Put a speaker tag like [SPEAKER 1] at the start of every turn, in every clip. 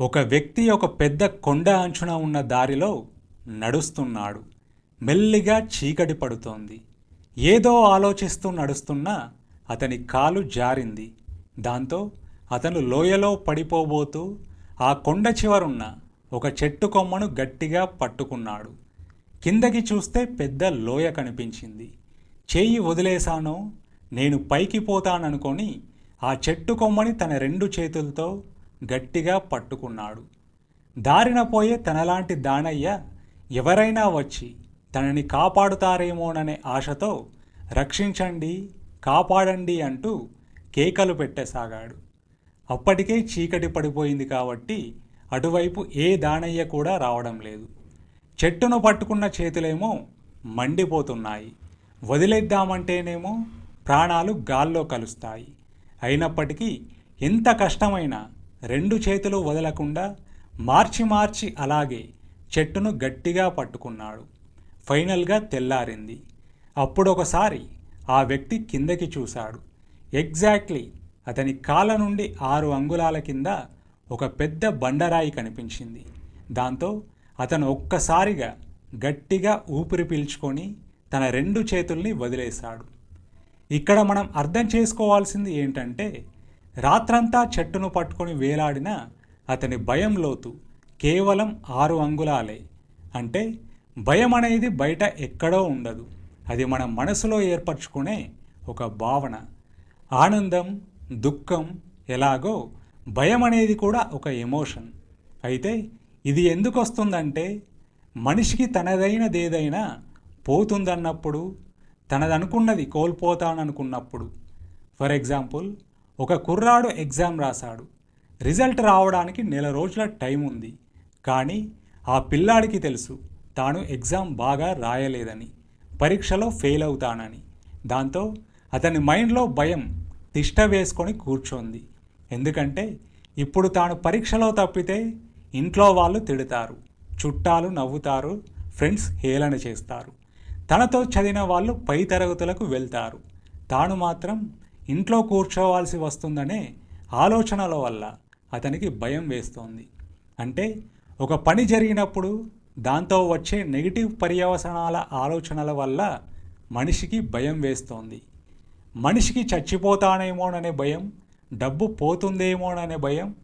[SPEAKER 1] ఒక వ్యక్తి ఒక పెద్ద కొండ అంచున ఉన్న దారిలో నడుస్తున్నాడు. మెల్లిగా చీకటి పడుతోంది. ఏదో ఆలోచిస్తూ నడుస్తున్నా అతని కాలు జారింది. దాంతో అతను లోయలో పడిపోబోతూ ఆ కొండ చివరున్న ఒక చెట్టు కొమ్మను గట్టిగా పట్టుకున్నాడు. కిందకి చూస్తే పెద్ద లోయ కనిపించింది. చేయి వదిలేశానో. నేను పైకి పోతాననుకొని ఆ చెట్టు కొమ్మని తన రెండు చేతులతో గట్టిగా పట్టుకున్నాడు. దారిన పోయే తనలాంటి దానయ్య ఎవరైనా వచ్చి తనని కాపాడుతారేమోననే ఆశతో రక్షించండి కాపాడండి అంటూ కేకలు పెట్టసాగాడు. అప్పటికే చీకటి పడిపోయింది కాబట్టి అటువైపు ఏ దానయ్య కూడా రావడం లేదు. చెట్టును పట్టుకున్న చేతులేమో మండిపోతున్నాయి. వదిలేద్దామంటేనేమో ప్రాణాలు గాల్లో కలుస్తాయి. అయినప్పటికీ ఎంత కష్టమైనా రెండు చేతులు వదలకుండా మార్చి మార్చి అలాగే చెట్టును గట్టిగా పట్టుకున్నాడు. ఫైనల్గా తెల్లారింది. అప్పుడొకసారి ఆ వ్యక్తి కిందకి చూశాడు. ఎగ్జాక్ట్లీ అతని కాళ్ళ నుండి ఆరు అంగుళాల కింద ఒక పెద్ద బండరాయి కనిపించింది. దాంతో అతను ఒక్కసారిగా గట్టిగా ఊపిరి పీల్చుకొని తన రెండు చేతుల్ని వదిలేశాడు. ఇక్కడ మనం అర్థం చేసుకోవాల్సింది ఏంటంటే రాత్రంతా చెట్టును పట్టుకొని వేలాడిన అతని భయం లోతు కేవలం ఆరు అంగుళాలే. అంటే భయం అనేది బయట ఎక్కడో ఉండదు. అది మన మనసులో ఏర్పరచుకునే ఒక భావన. ఆనందం దుఃఖం ఎలాగో భయం అనేది కూడా ఒక ఎమోషన్. అయితే ఇది ఎందుకు వస్తుందంటే మనిషికి తనదైనదేదైనా పోతుందన్నప్పుడు తనదనుకున్నది కోల్పోతాననుకున్నప్పుడు. ఫర్ ఎగ్జాంపుల్ ఒక కుర్రాడు ఎగ్జామ్ రాశాడు. రిజల్ట్ రావడానికి నెల రోజుల టైం ఉంది. కానీ ఆ పిల్లాడికి తెలుసు తాను ఎగ్జామ్ బాగా రాయలేదని పరీక్షలో ఫెయిల్ అవుతానని. దాంతో అతని మైండ్లో భయం తిష్ట వేసుకొని కూర్చోంది. ఎందుకంటే ఇప్పుడు తాను పరీక్షలో తప్పితే ఇంట్లో వాళ్ళు తిడతారు చుట్టాలు నవ్వుతారు ఫ్రెండ్స్ హేళన చేస్తారు. తనతో చదివిన వాళ్ళు పై తరగతులకు వెళ్తారు. తాను మాత్రం ఇంట్లో కూర్చోవాల్సి వస్తుందనే ఆలోచనల వల్ల అతనికి భయం వేస్తోంది. అంటే ఒక పని జరిగినప్పుడు దాంతో వచ్చే నెగిటివ్ పర్యవసనాల ఆలోచనల వల్ల మనిషికి భయం వేస్తోంది. మనిషికి చచ్చిపోతానేమోననే భయం డబ్బు పోతుందేమోననే భయం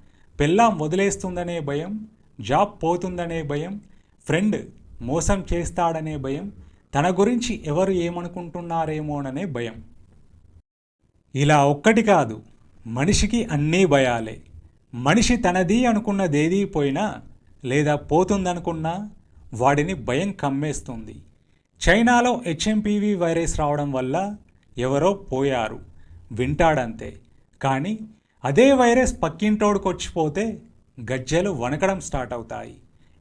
[SPEAKER 1] పెళ్ళాం వదిలేస్తుందనే భయం జాబ్ పోతుందనే భయం ఫ్రెండ్ మోసం చేస్తాడనే భయం తన గురించి ఎవరు ఏమనుకుంటున్నారేమోననే భయం. ఇలా ఒక్కటి కాదు మనిషికి అన్నీ భయాలే. మనిషి తనది అనుకున్నదేదీ పోయినా లేదా పోతుందనుకున్నా వాడిని భయం కమ్మేస్తుంది. చైనాలో హెచ్ఎంపీవీ వైరస్ రావడం వల్ల ఎవరో పోయారు వింటాడంతే. కానీ అదే వైరస్ పక్కింటోడికి వచ్చిపోతే గజ్జెలు వణకడం స్టార్ట్ అవుతాయి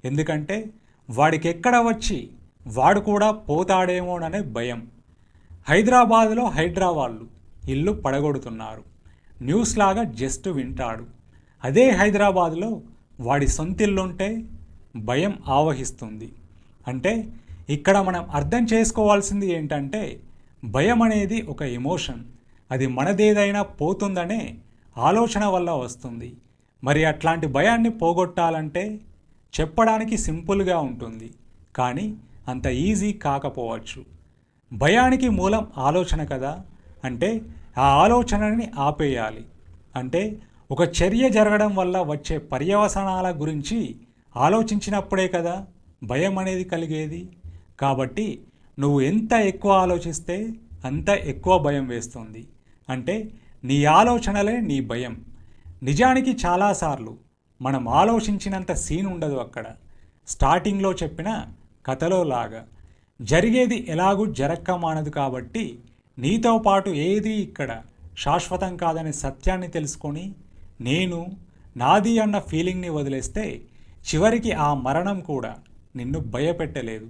[SPEAKER 1] ఎందుకంటే వాడికి ఎక్కడ వచ్చి వాడు కూడా పోతాడేమోననే భయం. హైదరాబాదులో హైడ్రా ఇల్లు పడగొడుతున్నారు. న్యూస్ లాగా జస్ట్ వింటాడు. అదే హైదరాబాద్లో వాడి సొంతిల్లుంటే భయం ఆవహిస్తుంది. అంటే ఇక్కడ మనం అర్థం చేసుకోవాల్సింది ఏంటంటే భయం అనేది ఒక ఎమోషన్. అది మనదేదైనా పోతుందనే ఆలోచన వల్ల వస్తుంది. మరి అట్లాంటి భయాన్ని పోగొట్టాలంటే చెప్పడానికి సింపుల్గా ఉంటుంది. కానీ అంత ఈజీ కాకపోవచ్చు. భయానికి మూలం ఆలోచన కదా? అంటే ఆ ఆలోచనని ఆపేయాలి. అంటే ఒక చర్య జరగడం వల్ల వచ్చే పర్యవసనాల గురించి ఆలోచించినప్పుడే కదా భయం అనేది కలిగేది. కాబట్టి నువ్వు ఎంత ఎక్కువ ఆలోచిస్తే అంత ఎక్కువ భయం వేస్తుంది. అంటే నీ ఆలోచనలే నీ భయం. నిజానికి చాలాసార్లు మనం ఆలోచించినంత సీన్ ఉండదు అక్కడ. స్టార్టింగ్లో చెప్పిన కథలో లాగా. జరిగేది ఎలాగూ జరక్క మానదు కాబట్టి నీతో పాటు ఏది ఇక్కడ శాశ్వతం కాదనే సత్యాన్ని తెలుసుకొని నేను నాది అన్న ఫీలింగ్ని వదిలేస్తే చివరికి ఆ మరణం కూడా నిన్ను భయపెట్టలేదు.